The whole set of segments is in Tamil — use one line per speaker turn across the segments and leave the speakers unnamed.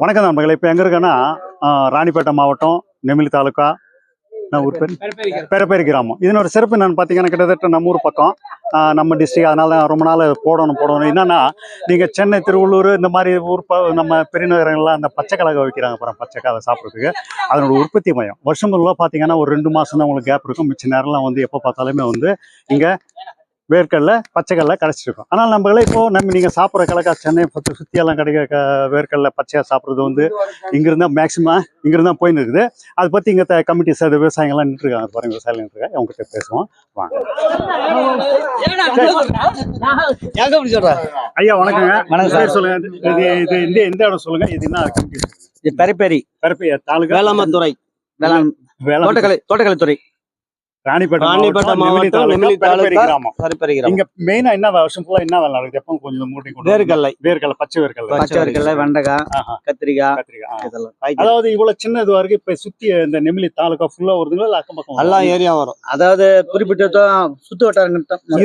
வணக்கம் நண்பர்களே இப்போ எங்கே இருக்கேன்னா ராணிப்பேட்டை மாவட்டம் நெமிலி தாலுக்கா நான் ஊர் பேர்? பெரப்பேரி கிராமம். இதனோட சிறப்பு என்னன்னு பார்த்தீங்கன்னா கிட்டத்தட்ட நம்ம ஊர் பக்கம் நம்ம டிஸ்ட்ரிக் அதனால தான் ரொம்ப நாள் போடணும் போடணும். என்னன்னா நீங்கள் சென்னை திருவள்ளூர் இந்த மாதிரி ஊர் ப- நம்ம பெருநகரங்கள்லாம் அந்த பச்சை கலகை வைக்கிறாங்க அப்புறம் பச்சை கலவை சாப்பிட்றதுக்கு. அதனோட உற்பத்தி மையம். வருஷம் ஃபுல்லாக பார்த்தீங்கன்னா ஒரு ரெண்டு மாதம் தான் உங்களுக்கு கேப் இருக்கும். மிச்ச நேரம்லாம் வந்து எப்போ பார்த்தாலுமே வந்து இங்கே வேர்க்கடலை பச்சைக்கடலை கிடச்சிருக்கும் ஆனால் நம்மளே இப்போ நம்ம நீங்கள் சாப்பிட்ற கலக்கா சென்னை பத்து சுற்றியெல்லாம் கிடைக்க வேர்க்கடலை பச்சையாக சாப்பிட்றது வந்து இங்கிருந்தா மேக்ஸிமம் இங்கிருந்தா போயின்னு இருக்குது அதை பற்றி இங்கே கமிட்டிஸ் அது விவசாயிகள்லாம் நின்றுருக்காங்க. பாருங்க விவசாயிகள் நின்றுருக்காங்க. அவங்ககிட்ட பேசுவோம். வாங்க. ஐயா வணக்கங்க.
வணக்கம் சார்.
சொல்லுங்க. இது இது இந்த எந்த இடம் சொல்லுங்க. இது என்ன கமிட்டி?
இது பெரப்பேரி
கருப்பையா தாலுகா?
வேளாமத்துறை வேளாண்
வேளாண்
தோட்டக்கலை தோட்டக்கலைத்துறை
ராணிப்பேட்டை மாவட்டம், நெமிலி தாலுகா. கிராமம். இங்க மெயினா என்ன வருஷம் ஃபுல்லா என்ன வேலை நடக்குது? எப்போ கொஞ்சம் மூட்டை கொண்டு
வேர்க்கடலை.
வேர்க்கடலை பச்சை வேர்க்கடலை.
பச்சை வேர்க்கடலை. வெண்டைக்காய் கத்திரிக்காய்
கத்திரிக்காய்.
இதெல்லாம்.
அதாவது இவ்வளவு சின்ன இது வரைக்கும் இப்ப சுத்தி இந்த நெமிலி தாலுகா ஃபுல்லா வருதுங்களா? இல்ல அக்கம் பக்கம்
எல்லா ஏரியா வரும். அதாவது குறிப்பிட்ட சுத்து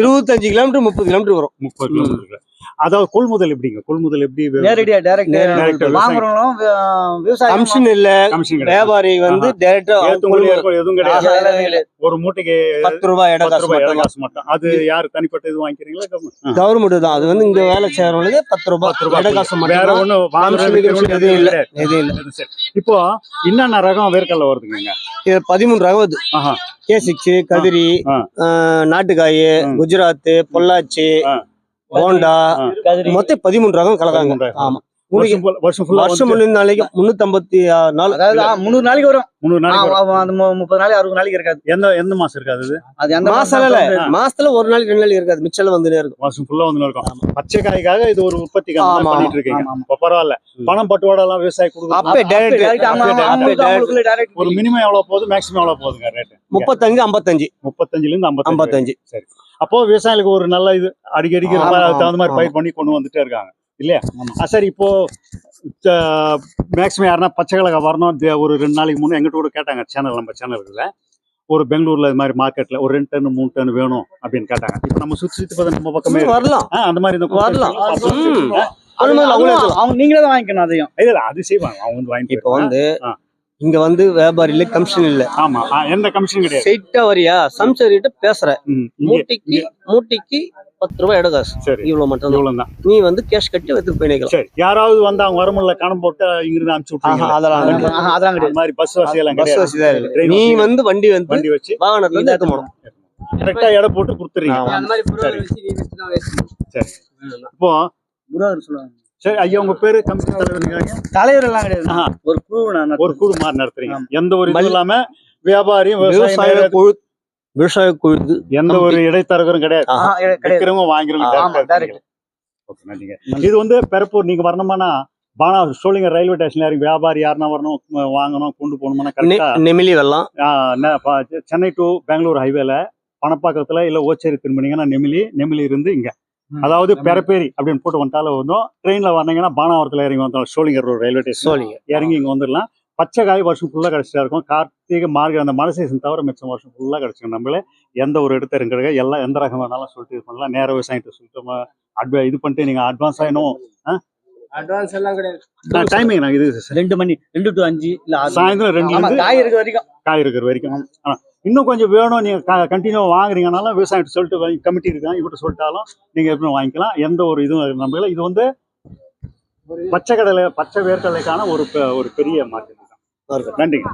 இருபத்தஞ்சு கிலோமீட்டர் முப்பது கிலோமீட்டர் வரும்.
முப்பது கிலோமீட்டர். அதாவது கொள்முதல் எப்படிங்க? கொள்முதல் எப்படி
நேரடியா டைரக்ட் விவசாயம்
கமிஷன் இல்ல. வியாபாரி வந்து டைரக்டா
எதுவும் கிடையாது. ஒரு மூட்டைக்கு
பத்து ரூபாய்
பத்து
காசு மட்டும்.
அது யாரு? தனிப்பட்ட இது வாங்கிக்கிறீங்களா?
கவர்மெண்ட் தான். அது வந்து இங்க வேலை செய்யறவங்களுக்கு பத்து ரூபாய்
பத்து ரூபாய்
இடம் காசு
வேற
மட்டும்
ஒண்ணு வாங்குறது
கமிஷன்
விற்கிறது
எதுவும் இல்ல. எதுவும் இல்ல.
இப்போ என்னென்ன ரகம் வேர்க்கடலை வருதுங்க
இது பதிமூணு ரகம் வருது. கே சிக்ஸ் கதிரி நாட்டுக்காய். குஜராத் பொள்ளாச்சி. போண்டா
ஆ.
மொத்தம் பதிமூணு ரகம் கலக்காங்க. ஆமா
வருஷம்
நாளைக்கு முன்னூத்தி ஆறு நாள்
முந்நூறு நாளைக்கு வரும்.
முந்நூறு நாளைக்கு
முப்பது நாளைக்கு அறுபது நாளைக்கு இருக்காது.
எந்த எந்த மாசம் இருக்காது அது
எந்த
மாசம் இல்ல. மாசத்துல ஒரு நாளைக்கு ரெண்டு நாளைக்கு இருக்காது. மிச்சம் வந்துட்டே இருக்கும்.
வருஷம் ஃபுல்லா வந்து இருக்கும். பச்சை காய்க்காக இது ஒரு உற்பத்தி பண்ணிட்டு இருக்கீங்க. பரவாயில்ல. பணம் பட்டுவாடா எல்லாம் விவசாயி கொடுக்கும் ஒரு மினிமம் எவ்வளவு போகுது? மேக்ஸிமம் எவ்வளவு போகுதுங்க ரேட்
முப்பத்தஞ்சு ஐம்பத்தஞ்சு.
முப்பத்தஞ்சுல இருந்து ஐம்பத்தஞ்சு. அப்போ விவசாயிகளுக்கு ஒரு நல்ல இது அடிக்கடிக்கு தகுந்த மாதிரி. பயிர் பண்ணி கொண்டு வந்துட்டே இருக்காங்க. இல்லையா? சரி இப்போ மேக்ஸிமம் யாருன்னா பச்சை கலகை வரணும் ஒரு ரெண்டு நாளைக்கு முன்னே எங்கிட்ட கூட கேட்டாங்க சேனல் நம்ம சேனலுக்குள்ள ஒரு பெங்களூர்ல இது மாதிரி மார்க்கெட்ல ஒரு ரெண்டு டன் மூணு டன் வேணும் அப்படின்னு கேட்டாங்க. இப்போ நம்ம சுத்தி சுத்தி பார்த்தா நம்ம பக்கமே.
வரலாம்.
அந்த மாதிரி இந்த
வரலாம்.
அவங்க நீங்களே தான் வாங்கிக்கணும் அதையும்.
இல்ல, அது செய்வாங்க. அவங்க வந்து வாங்கி
இப்ப வந்து. இங்க வந்து வியாபாரி இல்ல கமிஷன் இல்ல.
ஆமா. எந்த கமிஷன் கிடையாது.
ஸ்ட்ரைட்டா வரியா? சம்சரிட்ட பேசுற
ம், இங்க-
மூட்டைக்கு மூட்டைக்கு பத்து ரூபாய் இடம் காசு.
சரி.
இவ்வளவு மட்டும் தான்.
இவ்வளவு தான்
நீ வந்து கேஷ் கட்டி எடுத்து போயிக்கலாம்
சரி யாராவது வந்து அவங்க வரமுடியல கணம் போட்டு இங்கிருந்து அனுப்பிச்சு
ஆஹா,
விட்டுருங்க
அதெல்லாம்
அதெல்லாம் கிடையாது
மாதிரி பஸ் வசதி எல்லாம்
பஸ் வசதி தான் இருக்கு. நீ. வந்து வண்டி வந்து
வண்டி வச்சு
வாகனத்துல இருந்து எடுத்து போகணும்
கரெக்டா எடை போட்டு கொடுத்துறீங்க. சரி. சரி. இப்போ
சொல்லுவாங்க.
சரி ஐயா உங்க பேரு கமிட்டி தலைவர்
தலைவர் எல்லாம் கிடையாது. ஒரு குழு நான்
ஒரு குழு மாதிரி நடத்துறீங்க. எந்த ஒரு இது இல்லாம வியாபாரியும்
விவசாய விவசாய குழு
எந்த ஒரு இடைத்தரகரும் கிடையாது. வாங்குறவங்க. இது வந்து பெரப்பூர் நீங்க வரணுமானா பானா சோழிங்க ரயில்வே ஸ்டேஷன்ல யாரும் வியாபாரி யாருன்னா வரணும் வாங்கணும் கொண்டு போகணும்னா
நெமிலி வெள்ளம்.
சென்னை டு பெங்களூர் ஹைவேல பணப்பாக்கத்துல இல்ல ஓச்சேரி திரும்பினீங்கன்னா நெமிலி நெமிலி இருந்து இங்க. அதாவது. பெரப்பேரி அப்படின்னு போட்டு வந்துட்டால வந்தோம் ட்ரெயின்ல வந்தீங்கன்னா பானாவரத்துல இறங்கி வந்தோம் சோழிங்கர் ரோடு ரயில்வே ஸ்டேஷன்
சோழிங்க
இறங்கி இங்க வந்துடலாம். பச்சை காய் வருஷம் ஃபுல்லா கிடைச்சிட்டா இருக்கும். கார்த்திகை மார்கழி அந்த மழை சீசன் தவிர மிச்சம் வருஷம் ஃபுல்லா கிடைச்சிடும் நம்மளே. எந்த ஒரு இடத்த இருக்கிற எல்லாம் எந்த ரகம் வேணாலும் சொல்லிட்டு இது பண்ணலாம். நேர விவசாயிட்ட சொல்லிட்டு அட்வா இது பண்ணிட்டு நீங்க அட்வான்ஸ் ஆகணும்
அட்வான்ஸ் எல்லாம் கிடையாது.
டைமிங் நான் இது
ரெண்டு மணி ரெண்டு டு அஞ்சு இல்ல.
சாயந்தரம் இருந்து
காய் இருக்க வரைக்கும்.
காய் இருக்கிற வரைக்கும். ஆனா, இன்னும் கொஞ்சம் வேணும் நீங்க கண்டினியூ வாங்குறீங்கனாலும் விவசாயிட்ட சொல்லிட்டு கமிட்டி இருக்காங்க இவர்கிட்ட சொல்லிட்டாலும் நீங்க எப்படி வாங்கிக்கலாம். எந்த ஒரு இதுவும் நம்பல இது வந்து பச்சை கடலை பச்சை வேர்க்கடலைக்கான ஒரு பெ- ஒரு பெரிய மார்க்கெட் நன்றிங்க.